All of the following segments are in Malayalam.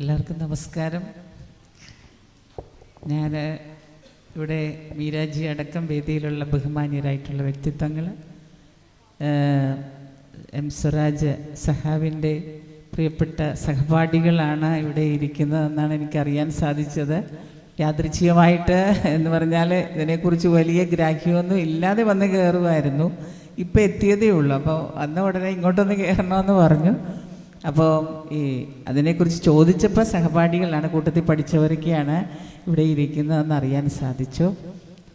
എല്ലാവർക്കും നമസ്കാരം. ഞാൻ ഇവിടെ മീരാജി അടക്കം വേദിയിലുള്ള ബഹുമാന്യരായിട്ടുള്ള വ്യക്തിത്വങ്ങൾ എം സ്വരാജ് സഹാവിന്റെ പ്രിയപ്പെട്ട സഹപാഠികളാണ് ഇവിടെ ഇരിക്കുന്നതെന്നാണ് എനിക്കറിയാൻ സാധിച്ചത്. യാദൃച്ഛികമായിട്ട് എന്ന് പറഞ്ഞാൽ ഇതിനെക്കുറിച്ച് വലിയ ഗ്രാഹ്യമൊന്നും ഇല്ലാതെ വന്ന് കയറുമായിരുന്നു ഇപ്പം എത്തിയതേ ഉള്ളൂ. അപ്പോൾ അന്ന് ഉടനെ ഇങ്ങോട്ടൊന്ന് കയറണമെന്ന് പറഞ്ഞു. അപ്പോൾ ഈ അതിനെക്കുറിച്ച് ചോദിച്ചപ്പോൾ സഹപാഠികളാണ് കൂട്ടത്തിൽ പഠിച്ചവരൊക്കെയാണ് ഇവിടെ ഇരിക്കുന്നതെന്ന് അറിയാൻ സാധിച്ചു.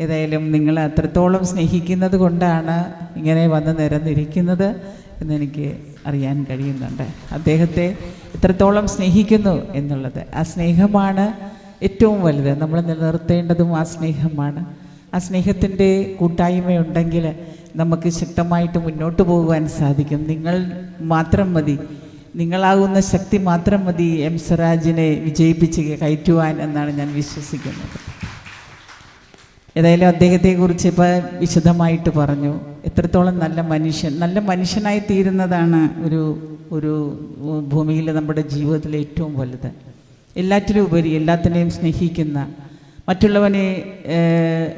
ഏതായാലും നിങ്ങൾ അത്രത്തോളം സ്നേഹിക്കുന്നത് കൊണ്ടാണ് ഇങ്ങനെ വന്ന് നിരന്നിരിക്കുന്നത് എന്നെനിക്ക് അറിയാൻ കഴിയുന്നുണ്ട്. അദ്ദേഹത്തെ എത്രത്തോളം സ്നേഹിക്കുന്നു എന്നുള്ളത്. ആ സ്നേഹമാണ് ഏറ്റവും വലുത്. നമ്മൾ നിലനിർത്തേണ്ടതും ആ സ്നേഹമാണ്. ആ സ്നേഹത്തിന്റെ കൂട്ടായ്മയുണ്ടെങ്കിൽ നമുക്ക് ശക്തമായിട്ട് മുന്നോട്ട് പോകുവാൻ സാധിക്കും. നിങ്ങൾ മാത്രം മതി. നിങ്ങളാകുന്ന ശക്തി മാത്രം മതി എം സ്വരാജിനെ വിജയിപ്പിച്ച് കയറ്റുവാൻ എന്നാണ് ഞാൻ വിശ്വസിക്കുന്നത്. ഏതായാലും അദ്ദേഹത്തെക്കുറിച്ച് ഇപ്പോൾ വിശദമായിട്ട് പറഞ്ഞു. എത്രത്തോളം നല്ല മനുഷ്യൻ നല്ല മനുഷ്യനായി തീരുന്നതാണ് ഒരു ഒരു ഭൂമിയിൽ നമ്മുടെ ജീവിതത്തിലെ ഏറ്റവും വലുത്. എല്ലാറ്റിലും ഉപരി എല്ലാത്തിനെയും സ്നേഹിക്കുന്ന മറ്റുള്ളവനെ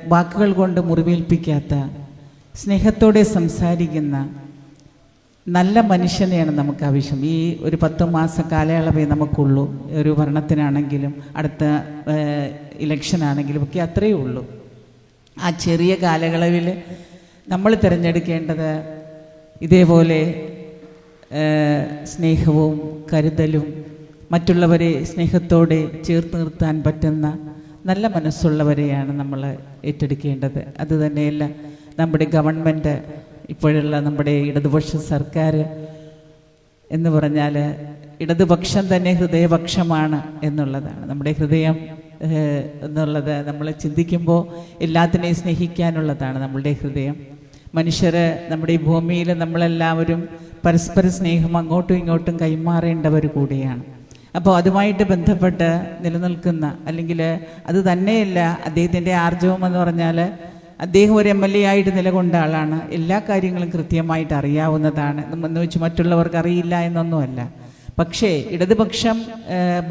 വാക്കുകൾ കൊണ്ട് മുറിവേൽപ്പിക്കാത്ത സ്നേഹത്തോടെ സംസാരിക്കുന്ന നല്ല മനുഷ്യനെയാണ് നമുക്ക് ആവശ്യം. ഈ ഒരു പത്ത് മാസ കാലയളവേ നമുക്കുള്ളൂ. ഒരു ഭരണത്തിനാണെങ്കിലും അടുത്ത ഇലക്ഷനാണെങ്കിലും ഒക്കെ അത്രയേ ഉള്ളൂ. ആ ചെറിയ കാലയളവിൽ നമ്മൾ തിരഞ്ഞെടുക്കേണ്ടത് ഇതേപോലെ സ്നേഹവും കരുതലും മറ്റുള്ളവരെ സ്നേഹത്തോടെ ചേർത്ത് നിർത്താൻ പറ്റുന്ന നല്ല മനസ്സുള്ളവരെയാണ് നമ്മൾ ഏറ്റെടുക്കേണ്ടത്. അതുതന്നെയല്ല നമ്മുടെ ഗവൺമെന്റ് ഇപ്പോഴുള്ള നമ്മുടെ ഇടതുപക്ഷ സർക്കാർ എന്ന് പറഞ്ഞാൽ ഇടതുപക്ഷം തന്നെ ഹൃദയപക്ഷമാണ് എന്നുള്ളതാണ്. നമ്മുടെ ഹൃദയം എന്നുള്ളത് നമ്മൾ ചിന്തിക്കുമ്പോൾ എല്ലാത്തിനെയും സ്നേഹിക്കാനുള്ളതാണ് നമ്മളുടെ ഹൃദയം. മനുഷ്യർ നമ്മുടെ ഈ ഭൂമിയിൽ നമ്മളെല്ലാവരും പരസ്പര സ്നേഹം അങ്ങോട്ടും ഇങ്ങോട്ടും കൈമാറേണ്ടവർ കൂടിയാണ്. അപ്പോൾ അതുമായിട്ട് ബന്ധപ്പെട്ട് നിലനിൽക്കുന്ന അല്ലെങ്കിൽ അത് തന്നെയല്ല അദ്ദേഹത്തിന്റെ ആർജവം എന്ന് പറഞ്ഞാൽ അദ്ദേഹം ഒരു എം എൽ എ ആയിട്ട് നിലകൊണ്ട ആളാണ്. എല്ലാ കാര്യങ്ങളും കൃത്യമായിട്ട് അറിയാവുന്നതാണ്. എന്ന് വെച്ച് മറ്റുള്ളവർക്ക് അറിയില്ല എന്നൊന്നുമല്ല. പക്ഷേ ഇടതുപക്ഷം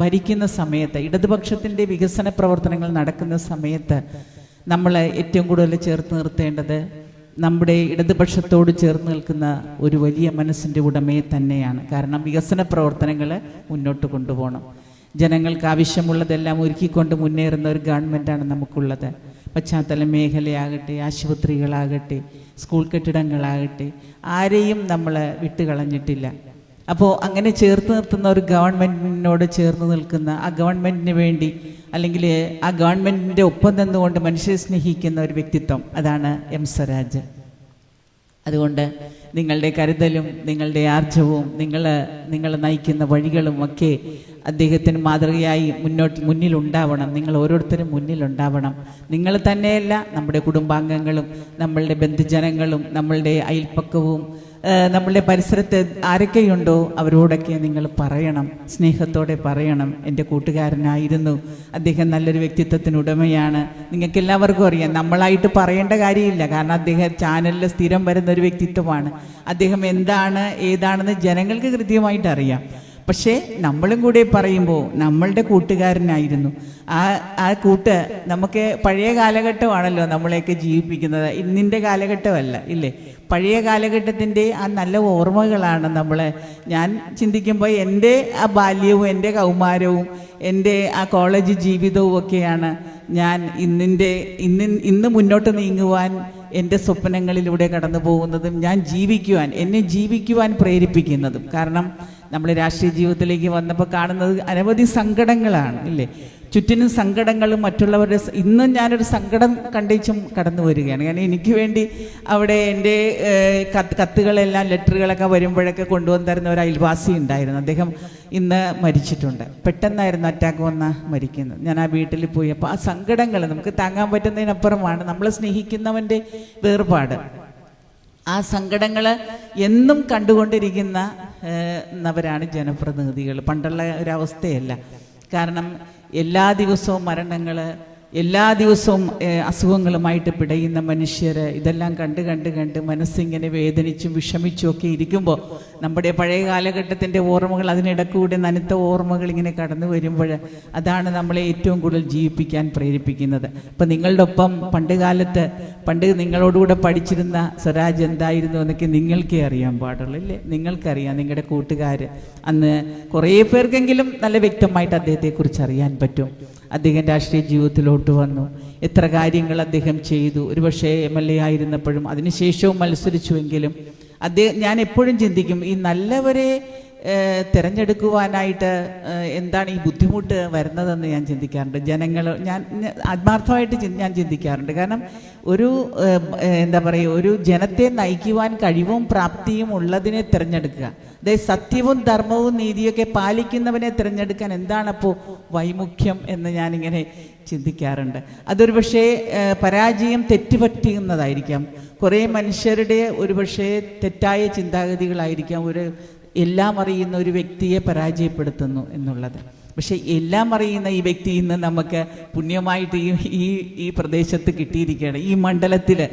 ഭരിക്കുന്ന സമയത്ത് ഇടതുപക്ഷത്തിന്റെ വികസന പ്രവർത്തനങ്ങൾ നടക്കുന്ന സമയത്ത് നമ്മൾ ഏറ്റവും കൂടുതൽ ചേർത്ത് നിർത്തേണ്ടത് നമ്മുടെ ഇടതുപക്ഷത്തോട് ചേർന്ന് നിൽക്കുന്ന ഒരു വലിയ മനസ്സിന്റെ ഉടമയെ തന്നെയാണ്. കാരണം വികസന പ്രവർത്തനങ്ങൾ മുന്നോട്ട് കൊണ്ടുപോകണം. ജനങ്ങൾക്ക് ആവശ്യമുള്ളതെല്ലാം ഒരുക്കിക്കൊണ്ട് മുന്നേറുന്ന ഒരു ഗവൺമെന്റാണ് നമുക്കുള്ളത്. പശ്ചാത്തല മേഖലയാകട്ടെ ആശുപത്രികളാകട്ടെ സ്കൂൾ കെട്ടിടങ്ങളാകട്ടെ ആരെയും നമ്മൾ വിട്ടുകളഞ്ഞിട്ടില്ല. അപ്പോൾ അങ്ങനെ ചേർത്ത് നിർത്തുന്ന ഒരു ഗവൺമെന്റിനോട് ചേർന്ന് നിൽക്കുന്ന ആ ഗവൺമെന്റിന് വേണ്ടി അല്ലെങ്കിൽ ആ ഗവൺമെന്റിന്റെ ഒപ്പം നിന്നുകൊണ്ട് മനുഷ്യരെ സ്നേഹിക്കുന്ന ഒരു വ്യക്തിത്വം അതാണ് എം സ്വരാജ്. അതുകൊണ്ട് നിങ്ങളുടെ കരുതലും നിങ്ങളുടെ ആർജവും നിങ്ങൾ നിങ്ങൾ നയിക്കുന്ന വഴികളും ഒക്കെ അദ്ദേഹത്തിന് മാതൃകയായി മുന്നോട്ട് മുന്നിലുണ്ടാവണം നിങ്ങൾ ഓരോരുത്തരും മുന്നിലുണ്ടാവണം നിങ്ങൾ തന്നെയല്ല നമ്മുടെ കുടുംബാംഗങ്ങളും നമ്മളുടെ ബന്ധുജനങ്ങളും നമ്മളുടെ അയൽപ്പക്കവും നമ്മളുടെ പരിസരത്ത് ആരൊക്കെയുണ്ടോ അവരോടൊക്കെ നിങ്ങൾ പറയണം സ്നേഹത്തോടെ പറയണം. എന്റെ കൂട്ടുകാരനായിരുന്നു. അദ്ദേഹം നല്ലൊരു വ്യക്തിത്വത്തിന് ഉടമയാണ്. നിങ്ങൾക്ക് എല്ലാവർക്കും അറിയാം നമ്മളായിട്ട് പറയേണ്ട കാര്യമില്ല. കാരണം അദ്ദേഹം ചാനലിൽ സ്ഥിരം വരുന്ന ഒരു വ്യക്തിത്വമാണ്. അദ്ദേഹം എന്താണ് ഏതാണെന്ന് ജനങ്ങൾക്ക് കൃത്യമായിട്ട് അറിയാം. പക്ഷേ നമ്മളും കൂടെ പറയുമ്പോൾ നമ്മളുടെ കൂട്ടുകാരനായിരുന്നു. ആ ആ കൂട്ട് നമുക്ക് പഴയ കാലഘട്ടമാണല്ലോ നമ്മളെയൊക്കെ ജീവിപ്പിക്കുന്നത്. ഇന്നിന്റെ കാലഘട്ടമല്ല ഇല്ലേ? പഴയ കാലഘട്ടത്തിന്റെ ആ നല്ല ഓർമ്മകളാണ് നമ്മളെ. ഞാൻ ചിന്തിക്കുമ്പോൾ എന്റെ ആ ബാല്യവും എന്റെ കൗമാരവും എന്റെ ആ കോളേജ് ജീവിതവും ഒക്കെയാണ് ഞാൻ ഇന്നിന്റെ ഇന്ന് ഇന്ന് മുന്നോട്ട് നീങ്ങുവാൻ എന്റെ സ്വപ്നങ്ങളിലൂടെ കടന്നു പോകുന്നതും ഞാൻ ജീവിക്കുവാൻ എന്നെ ജീവിക്കുവാൻ പ്രേരിപ്പിക്കുന്നതും. കാരണം നമ്മൾ രാഷ്ട്രീയ ജീവിതത്തിലേക്ക് വന്നപ്പോൾ കാണുന്നത് അനവധി സങ്കടങ്ങളാണ് ഇല്ലേ? ചുറ്റിനും സങ്കടങ്ങളും മറ്റുള്ളവരുടെ ഇന്നും ഞാനൊരു സങ്കടം കണ്ടിച്ചും കടന്നു വരികയാണ്. കാരണം എനിക്ക് വേണ്ടി അവിടെ എന്റെ കത്ത് കത്തുകളെല്ലാം ലെറ്ററുകളൊക്കെ വരുമ്പോഴൊക്കെ കൊണ്ടുവന്ന് തരുന്ന ഒരു അയൽവാസി ഉണ്ടായിരുന്നു. അദ്ദേഹം ഇന്ന് മരിച്ചിട്ടുണ്ട്. പെട്ടെന്നായിരുന്നു അറ്റാക്ക് വന്ന മരിക്കുന്നത്. ഞാൻ ആ വീട്ടിൽ പോയി. അപ്പോൾ ആ സങ്കടങ്ങൾ നമുക്ക് താങ്ങാൻ പറ്റുന്നതിനപ്പുറമാണ് നമ്മളെ സ്നേഹിക്കുന്നവന്റെ വേർപാട്. ആ സങ്കടങ്ങൾ എന്നും കണ്ടുകൊണ്ടിരിക്കുന്ന വരാണ് ജനപ്രതിനിധികൾ പണ്ടുള്ള ഒരവസ്ഥയല്ല. കാരണം എല്ലാ ദിവസവും മരണങ്ങൾ എല്ലാ ദിവസവും അസുഖങ്ങളുമായിട്ട് പിടയുന്ന മനുഷ്യർ ഇതെല്ലാം കണ്ട് കണ്ട് കണ്ട് മനസ്സിങ്ങനെ വേദനിച്ചും വിഷമിച്ചും ഒക്കെ ഇരിക്കുമ്പോൾ നമ്മുടെ പഴയ കാലഘട്ടത്തിന്റെ ഓർമ്മകൾ അതിനിടക്കൂടെ നനുത്ത ഓർമ്മകൾ ഇങ്ങനെ കടന്നു വരുമ്പോൾ അതാണ് നമ്മളെ ഏറ്റവും കൂടുതൽ ജീവിപ്പിക്കാൻ പ്രേരിപ്പിക്കുന്നത്. അപ്പം നിങ്ങളുടെ ഒപ്പം പണ്ട് കാലത്ത് പണ്ട് നിങ്ങളോടുകൂടെ പഠിച്ചിരുന്ന സ്വരാജ് എന്തായിരുന്നു എന്നൊക്കെ നിങ്ങൾക്കേ അറിയാൻ പാടുള്ളൂ അല്ലേ നിങ്ങൾക്കറിയാം നിങ്ങളുടെ കൂട്ടുകാർ അന്ന് കുറേ പേർക്കെങ്കിലും നല്ല വ്യക്തമായിട്ട് അദ്ദേഹത്തെക്കുറിച്ച് അറിയാൻ പറ്റും. അദ്ദേഹം രാഷ്ട്രീയ ജീവിതത്തിലോട്ട് വന്നു. എത്ര കാര്യങ്ങൾ അദ്ദേഹം ചെയ്തു. ഒരുപക്ഷെ എം എൽ എ ആയിരുന്നപ്പോഴും അതിനുശേഷവും മത്സരിച്ചുവെങ്കിലും അദ്ദേഹം ഞാൻ എപ്പോഴും ചിന്തിക്കും ഈ നല്ലവരെ തിരഞ്ഞെടുക്കുവാനായിട്ട് എന്താണ് ഈ ബുദ്ധിമുട്ട് വരുന്നതെന്ന് ഞാൻ ചിന്തിക്കാറുണ്ട്. ജനങ്ങൾ ഞാൻ ആത്മാർത്ഥമായിട്ട് ഞാൻ ചിന്തിക്കാറുണ്ട്. കാരണം ഒരു എന്താ പറയുക ഒരു ജനത്തെ നയിക്കുവാൻ കഴിവും പ്രാപ്തിയും ഉള്ളതിനെ തിരഞ്ഞെടുക്കുക. അതായത് സത്യവും ധർമ്മവും നീതിയൊക്കെ പാലിക്കുന്നവനെ തിരഞ്ഞെടുക്കാൻ എന്താണപ്പോൾ വൈമുഖ്യം എന്ന് ഞാനിങ്ങനെ ചിന്തിക്കാറുണ്ട്. അതൊരു പക്ഷേ പരാജയം തെറ്റുപറ്റുന്നതായിരിക്കാം കുറേ മനുഷ്യരുടെ ഒരു പക്ഷേ തെറ്റായ ചിന്താഗതികളായിരിക്കാം. ഒരു എല്ലാം അറിയുന്ന ഒരു വ്യക്തിയെ പരാജയപ്പെടുത്തുന്നു എന്നുള്ളത്. പക്ഷെ എല്ലാം അറിയുന്ന ഈ വ്യക്തി ഇന്ന് നമുക്ക് പുണ്യമായിട്ട് ഈ ഈ പ്രദേശത്ത് കിട്ടിയിരിക്കുകയാണ്. ഈ മണ്ഡലത്തിൽ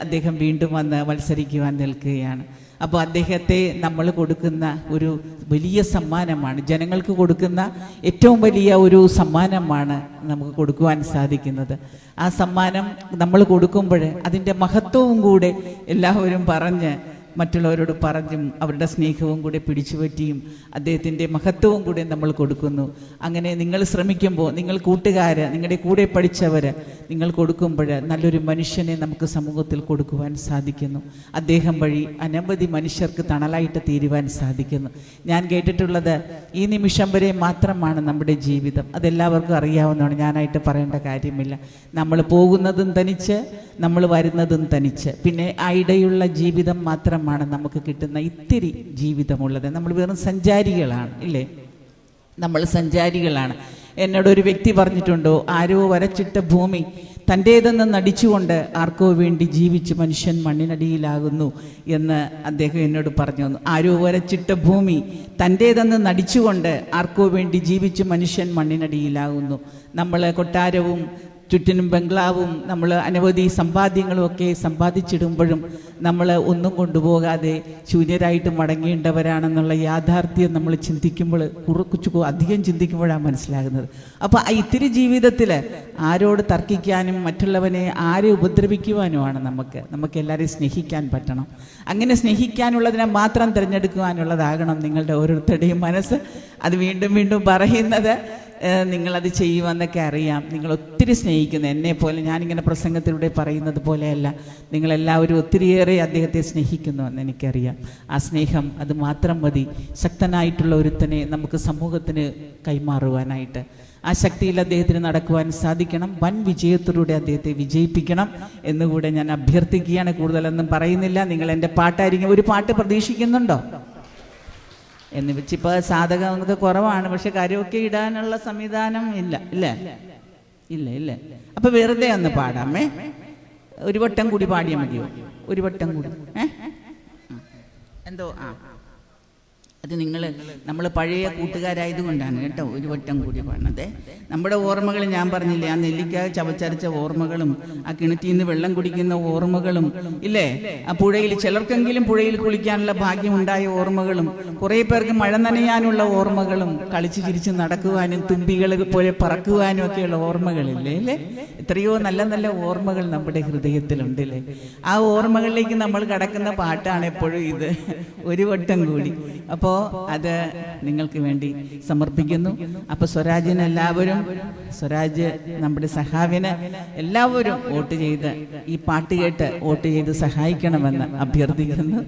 അദ്ദേഹം വീണ്ടും വന്ന് മത്സരിക്കുവാൻ നിൽക്കുകയാണ്. അപ്പോൾ അദ്ദേഹത്തെ നമ്മൾ കൊടുക്കുന്ന ഒരു വലിയ സമ്മാനമാണ്. ജനങ്ങൾക്ക് കൊടുക്കുന്ന ഏറ്റവും വലിയ ഒരു സമ്മാനമാണ് നമുക്ക് കൊടുക്കുവാൻ സാധിക്കുന്നത്. ആ സമ്മാനം നമ്മൾ കൊടുക്കുമ്പോൾ അതിന്റെ മഹത്വവും കൂടെ എല്ലാവരും പറഞ്ഞ് മറ്റുള്ളവരോട് പറഞ്ഞും അവരുടെ സ്നേഹവും കൂടെ പിടിച്ചുപറ്റിയും അദ്ദേഹത്തിന്റെ മഹത്വവും കൂടെ നമ്മൾ കൊടുക്കുന്നു. അങ്ങനെ നിങ്ങൾ ശ്രമിക്കുമ്പോൾ നിങ്ങൾ കൂട്ടുകാർ നിങ്ങളുടെ കൂടെ പഠിച്ചവർ നിങ്ങൾ കൊടുക്കുമ്പോൾ നല്ലൊരു മനുഷ്യനെ നമുക്ക് സമൂഹത്തിൽ കൊടുക്കുവാൻ സാധിക്കുന്നു. അദ്ദേഹം വഴി അനവധി മനുഷ്യർക്ക് തണലായിട്ട് തീരുവാൻ സാധിക്കുന്നു. ഞാൻ കേട്ടിട്ടുള്ളത് ഈ നിമിഷം വരെ മാത്രമാണ് നമ്മുടെ ജീവിതം. അതെല്ലാവർക്കും അറിയാവുന്നതാണ്. ഞാനായിട്ട് പറയേണ്ട കാര്യമില്ല. നമ്മൾ പോകുന്നതും തനിച്ച് നമ്മൾ വരുന്നതും തനിച്ച്. പിന്നെ ആ ഇടയുള്ള ജീവിതം മാത്രമാണ് നമുക്ക് കിട്ടുന്ന ഇത്തിരി ജീവിതമുള്ളത്. നമ്മൾ വെറും സഞ്ചാരികളാണ് ഇല്ലേ? നമ്മൾ സഞ്ചാരികളാണ്. എന്നോടൊരു വ്യക്തി പറഞ്ഞിട്ടുണ്ടോ ആരോ വരച്ചിട്ട ഭൂമി തന്റേതെന്ന് നടിച്ചുകൊണ്ട് ആർക്കോ വേണ്ടി ജീവിച്ച് മനുഷ്യൻ മണ്ണിനടിയിലാകുന്നു എന്ന് അദ്ദേഹം എന്നോട് പറഞ്ഞു. തന്നു ആരോ വരച്ചിട്ട ഭൂമി തന്റേതെന്ന് നടിച്ചുകൊണ്ട് ആർക്കോ വേണ്ടി ജീവിച്ച് മനുഷ്യൻ മണ്ണിനടിയിലാകുന്നു. നമ്മൾ കൊട്ടാരവും ചുറ്റിനും ബംഗ്ലാവും നമ്മൾ അനവധി സമ്പാദ്യങ്ങളും ഒക്കെ സമ്പാദിച്ചിടുമ്പോഴും നമ്മൾ ഒന്നും കൊണ്ടുപോകാതെ ശൂന്യരായിട്ട് മടങ്ങേണ്ടവരാണെന്നുള്ള യാഥാർത്ഥ്യം നമ്മൾ ചിന്തിക്കുമ്പോൾ കുറച്ചു അധികം ചിന്തിക്കുമ്പോഴാണ് മനസ്സിലാകുന്നത്. അപ്പോൾ ആ ഇത്തിരി ജീവിതത്തിൽ ആരോട് തർക്കിക്കാനും മറ്റുള്ളവനെ ആരെ ഉപദ്രവിക്കുവാനുമാണ് നമുക്ക്. നമുക്ക് എല്ലാവരെയും സ്നേഹിക്കാൻ പറ്റണം. അങ്ങനെ സ്നേഹിക്കാനുള്ളതിനെ മാത്രം തിരഞ്ഞെടുക്കുവാനുള്ളതാകണം നിങ്ങളുടെ ഓരോരുത്തരുടെയും മനസ്സ്. അത് വീണ്ടും വീണ്ടും പറയുന്നത് നിങ്ങളത് ചെയ്യുമെന്നൊക്കെ അറിയാം. നിങ്ങൾ ഒത്തിരി സ്നേഹിക്കുന്നു എന്നെ പോലെ ഞാനിങ്ങനെ പ്രസംഗത്തിലൂടെ പറയുന്നത് പോലെയല്ല. നിങ്ങളെല്ലാവരും ഒത്തിരിയേറെ അദ്ദേഹത്തെ സ്നേഹിക്കുന്നുവെന്ന് എനിക്കറിയാം. ആ സ്നേഹം അത് മാത്രം മതി. ശക്തനായിട്ടുള്ള ഒരുത്തനെ നമുക്ക് സമൂഹത്തിന് കൈമാറുവാനായിട്ട്. ആ ശക്തിയിൽ അദ്ദേഹത്തിന് നടക്കുവാൻ സാധിക്കണം. വൻ വിജയത്തിലൂടെ അദ്ദേഹത്തെ വിജയിപ്പിക്കണം എന്നുകൂടെ ഞാൻ അഭ്യർത്ഥിക്കുകയാണ്. കൂടുതലൊന്നും പറയുന്നില്ല. നിങ്ങൾ എന്റെ പാട്ടായിരിക്കും. ഒരു പാട്ട് പ്രതീക്ഷിക്കുന്നുണ്ടോ? എന്ന് വെച്ചിപ്പോൾ സാധകം കുറവാണ്. പക്ഷെ കരയൊക്കെ ഇടാനുള്ള സംവിധാനം ഇല്ല. ഇല്ല? ഇല്ല ഇല്ല. അപ്പൊ വെറുതെ ഒന്ന് പാടാമേ ഒരു വട്ടം കൂടി പാടിയാൽ മതിയോ? ഒരു വട്ടം കൂടി ഏ? എന്തോ ആ. അത് നിങ്ങൾ നമ്മൾ പഴയ കൂട്ടുകാരായതുകൊണ്ടാണ് കേട്ടോ ഒരു വട്ടം കൂടി പറഞ്ഞത്. നമ്മുടെ ഓർമ്മകൾ ഞാൻ പറഞ്ഞില്ലേ ആ നെല്ലിക്ക ചവച്ചരച്ച ഓർമ്മകളും ആ കിണറ്റിൽ നിന്ന് വെള്ളം കുടിക്കുന്ന ഓർമ്മകളും ഇല്ലേ? ആ പുഴയിൽ ചിലർക്കെങ്കിലും പുഴയിൽ കുളിക്കാനുള്ള ഭാഗ്യമുണ്ടായ ഓർമ്മകളും കുറേ പേർക്ക് മഴ നനയാനുള്ള ഓർമ്മകളും കളിച്ചു ചിരിച്ച് നടക്കുവാനും തുമ്പികൾ പോലെ പറക്കുവാനും ഒക്കെയുള്ള ഓർമ്മകളില്ലേ അല്ലേ എത്രയോ നല്ല നല്ല ഓർമ്മകൾ നമ്മുടെ ഹൃദയത്തിലുണ്ട് അല്ലേ ആ ഓർമ്മകളിലേക്ക് നമ്മൾ കടക്കുന്ന പാട്ടാണ് എപ്പോഴും ഇത്. ഒരു വട്ടം കൂടി. അപ്പോൾ അത് നിങ്ങൾക്ക് വേണ്ടി സമർപ്പിക്കുന്നു. അപ്പോൾ സ്വരാജിന് എല്ലാവരും സ്വരാജ് നമ്മുടെ സഹാവിന് എല്ലാവരും വോട്ട് ചെയ്ത് ഈ പാട്ട് കേട്ട് വോട്ട് ചെയ്ത് സഹായിക്കണമെന്ന് അഭ്യർത്ഥിക്കുന്നു.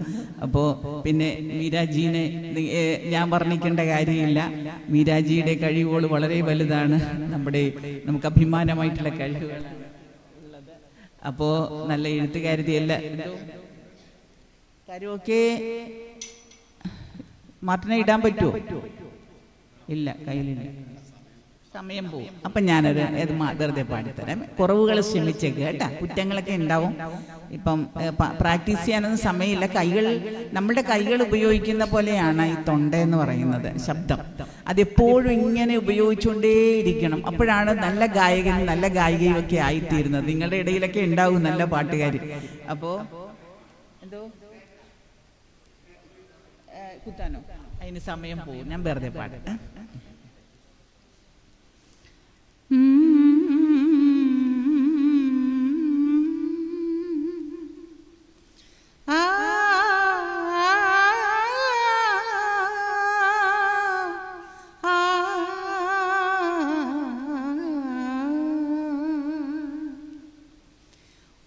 അപ്പോൾ പിന്നെ മീരാജീനെ ഞാൻ വർണിക്കേണ്ട കാര്യമില്ല. മീരാജിയുടെ കഴിവുകൾ വളരെ വലുതാണ്. നമ്മുടെ നമുക്ക് അഭിമാനമായിട്ടുള്ള കഴിവുകൾ. അപ്പോൾ നല്ല എഴുത്തുകാരുതിയല്ല കരുവൊക്കെ മാർട്ടിനെ ഇടാൻ പറ്റുമോ ഇല്ല കയ്യിലില്ല. സമയം പോകും അപ്പം ഞാനൊരു ഇത് വെറുതെ പാടിത്തരാം കുറവുകൾ ക്ഷമിച്ചേക്ക് കേട്ടാ. കുറ്റങ്ങളൊക്കെ ഉണ്ടാവും. ഇപ്പം പ്രാക്ടീസ് ചെയ്യാനൊന്നും സമയമില്ല. കൈകൾ നമ്മുടെ കൈകൾ ഉപയോഗിക്കുന്ന പോലെയാണ് ഈ തൊണ്ട എന്ന് പറയുന്നത് ശബ്ദം. അതെപ്പോഴും ഇങ്ങനെ ഉപയോഗിച്ചുകൊണ്ടേയിരിക്കണം. അപ്പോഴാണ് നല്ല ഗായകനും നല്ല ഗായികയും ഒക്കെ ആയിത്തീരുന്നത്. നിങ്ങളുടെ ഇടയിലൊക്കെ ഉണ്ടാവും നല്ല പാട്ടുകാർ അപ്പോ എന്തോ? കുത്താനോ അതിന് സമയം പോകും. ഞാൻ വെറുതെ പാട്.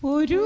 ഒരു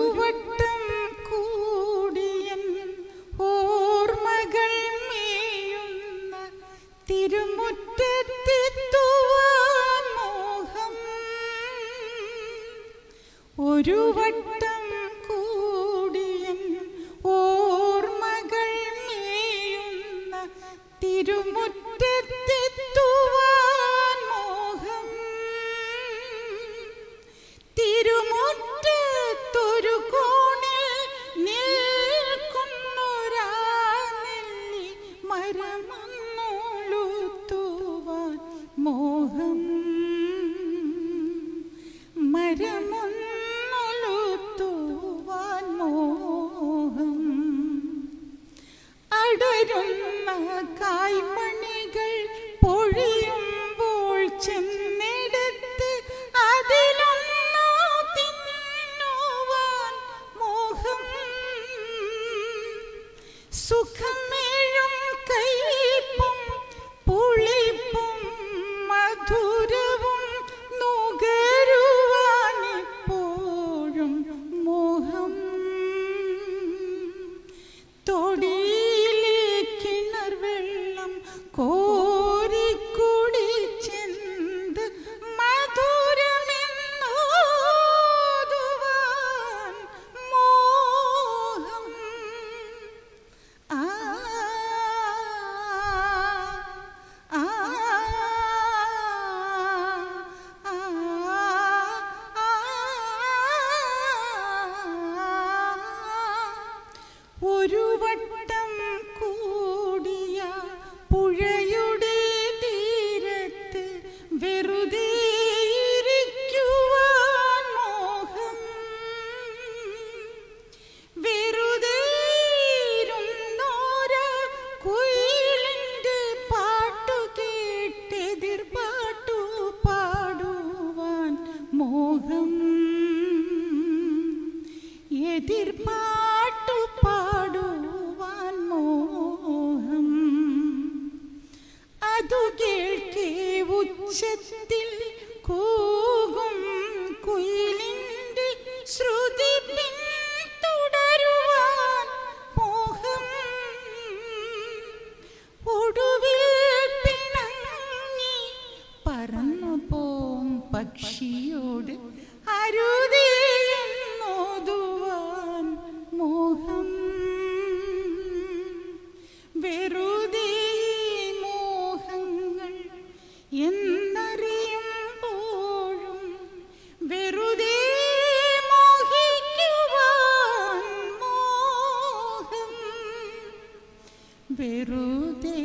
വെറുതെ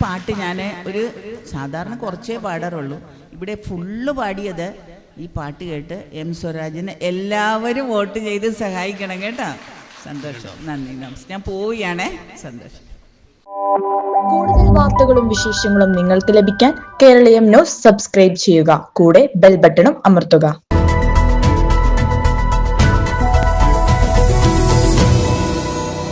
പാട്ട് ഞാൻ ഒരു സാധാരണ കുറച്ചേ പാടാറുള്ളൂ. ഇവിടെ ഫുള്ള് പാടിയത് ഈ പാട്ട് കേട്ട് എം സ്വരാജിനെ എല്ലാവരും വോട്ട് ചെയ്ത് സഹായിക്കണം കേട്ടോ. സന്തോഷം. നന്ദി നമസ്കാരം ഞാൻ പോവുകയാണേ. സന്തോഷം. കൂടുതൽ വാർത്തകളും വിശേഷങ്ങളും നിങ്ങൾക്ക് ലഭിക്കാൻ കേരളീയം ന്യൂസ് സബ്സ്ക്രൈബ് ചെയ്യുക. കൂടെ ബെൽ ബട്ടണും അമർത്തുക.